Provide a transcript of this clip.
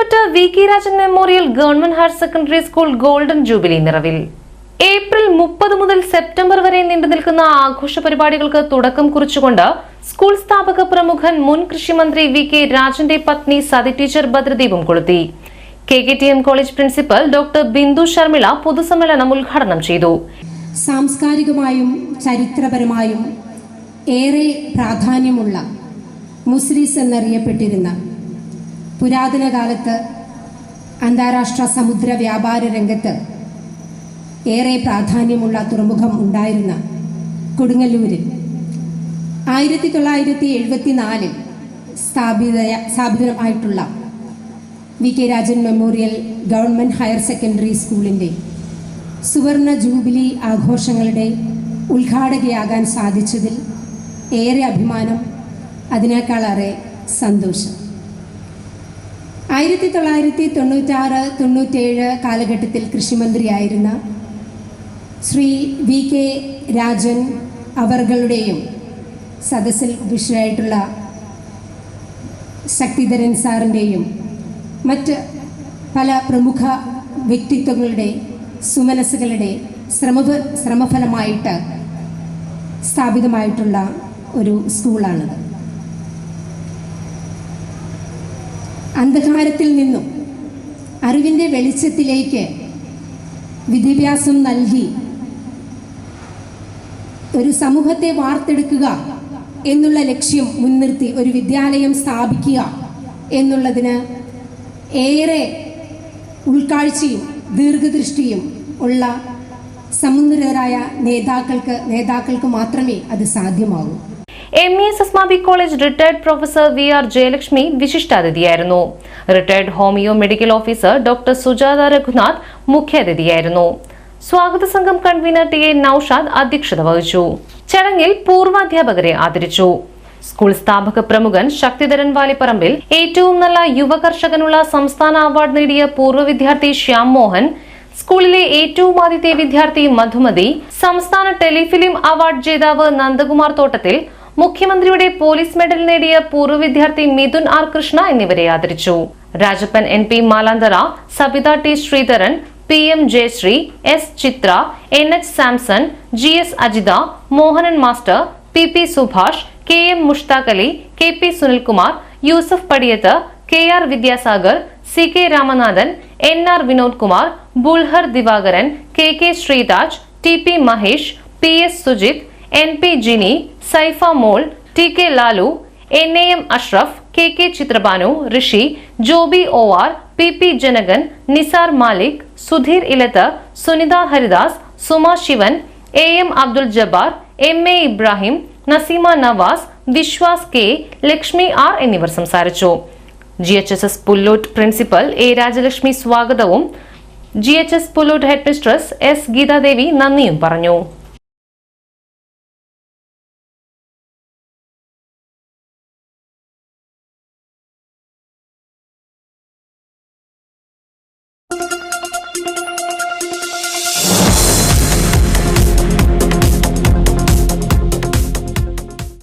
Pullut V K Rajan memorial government higher secondary school golden jubilee നിറവിൽ. April മുപ്പത് മുതൽ September വരെ നീണ്ടു നിൽക്കുന്ന ആഘോഷ പരിപാടികൾക്ക് തുടക്കം കുറിച്ചുകൊണ്ട് സ്കൂൾ സ്ഥാപക പ്രമുഖൻ മുൻ കൃഷിമന്ത്രി വി കെ രാജന്റെ പത്നി സതി ടീച്ചർ ഭദ്രദീപം കൊളുത്തി. K K T M college principal doctor Bindu Sharmila പൊതുസമ്മേളനം ഉദ്ഘാടനം ചെയ്തു. സാംസ്കാരികമായും ചരിത്രപരമായും ഏറെ പ്രാധാന്യമുള്ള മുസ്ലിസ് എന്നറിയപ്പെട്ടിരുന്ന പുരാതന കാലത്ത് അന്താരാഷ്ട്ര സമുദ്ര വ്യാപാര രംഗത്ത് ഏറെ പ്രാധാന്യമുള്ള തുറമുഖം ഉണ്ടായിരുന്ന കൊടുങ്ങല്ലൂരിൽ ആയിരത്തി തൊള്ളായിരത്തി എഴുപത്തി നാലിൽ സ്ഥാപിത സ്ഥാപിതമായിട്ടുള്ള V K Rajan memorial government higher secondary സ്കൂളിന്റെ സുവർണ ജൂബിലി ആഘോഷങ്ങളുടെ ഉദ്ഘാടകയാകാൻ സാധിച്ചതിൽ ഏറെ അഭിമാനം അതിനേക്കാളേറെ സന്തോഷം. ആയിരത്തി തൊള്ളായിരത്തി തൊണ്ണൂറ്റാറ് തൊണ്ണൂറ്റേഴ് കാലഘട്ടത്തിൽ കൃഷിമന്ത്രിയായിരുന്ന ശ്രീ വി കെ രാജൻ അവർകളുടെയും സദസ്സിൽ ഉപേക്ഷയായിട്ടുള്ള ശക്തിധരൻ സാറിന്റെയും മറ്റ് പല പ്രമുഖ വ്യക്തിത്വങ്ങളുടെ സുമനസ്സുകളുടെ ശ്രമ ശ്രമഫലമായിട്ട് സ്ഥാപിതമായിട്ടുള്ള ഒരു സ്കൂളാണിത്. അന്ധകാരത്തിൽ നിന്നും അറിവിന്റെ വെളിച്ചത്തിലേക്ക് വിദ്യാഭ്യാസം നൽകി. ഒരു സമൂഹത്തെ വാർത്തെടുക്കുക എന്നുള്ള ലക്ഷ്യം മുൻനിർത്തി ഒരു വിദ്യാലയം സ്ഥാപിക്കുക എന്നുള്ളതിന് ഏറെ ഉൾക്കാഴ്ചയും ദീർഘദൃഷ്ടിയും ഉള്ള സമുന്നതരായ നേതാക്കൾക്ക് നേതാക്കൾക്ക് മാത്രമേ അത് സാധ്യമാകൂ. M E S Asmabi college retired professor V R Jayalakshmi വിശിഷ്ടാതിഥിയായിരുന്നു. Retired homeo medical officer doctor Sujatha Raghunath മുഖ്യാതിഥിയായിരുന്നു. സ്വാഗത സംഘം കൺവീനർ ടി എ നൌഷാദ് അധ്യക്ഷത വഹിച്ചു. ചടങ്ങിൽ പൂർവാധ്യാപകരെ ആദരിച്ചു. സ്കൂൾ സ്ഥാപക പ്രമുഖൻ ശക്തിധരൻ വാലിപ്പറമ്പിൽ ഏറ്റവും നല്ല യുവകർഷകനുള്ള സംസ്ഥാന അവാർഡ് നേടിയ പൂർവ വിദ്യാർത്ഥി ശ്യാം മോഹൻ സ്കൂളിലെ ഏറ്റവും ആദ്യത്തെ വിദ്യാർത്ഥി മധുമതി സംസ്ഥാന ടെലിഫിലിം അവാർഡ് ജേതാവ് നന്ദകുമാർ തോട്ടത്തിൽ മുഖ്യമന്ത്രിയുടെ പോലീസ് മെഡൽ നേടിയ പൂർവ വിദ്യാർത്ഥി മിഥുൻ ആർ കൃഷ്ണ എന്നിവരെ ആദരിച്ചു. Rajappan N P Malanthara Sabitha T Sreedharan P M Jayasree S Chithra N H Samson G S Ajitha Mohanan master P P Subhash K M Mushtaq Ali K P Sunilkumar Yusuf Padiyath K R Vidyasagar C K Ramanathan N R Vinod Kumar Bulhar Divakaran K K Sreeraj T P Mahesh P S Sujith N P Jini Saifa Mol T K Lalu N A M Ashraf K K Chithrabhanu Rishi Joby O R P P Janakan Nisar Malik Sudheer Elath Sunitha Haridas Suma Sivan A M Abdul Jabbar M A Ibrahim Naseema Navas Viswas K Lakshmi R എന്നിവർ സംസാരിച്ചു. G H S S Pullut principal A Rajalakshmi സ്വാഗതവും G H S Pullut headmistress S Geethadevi നന്ദിയും പറഞ്ഞു.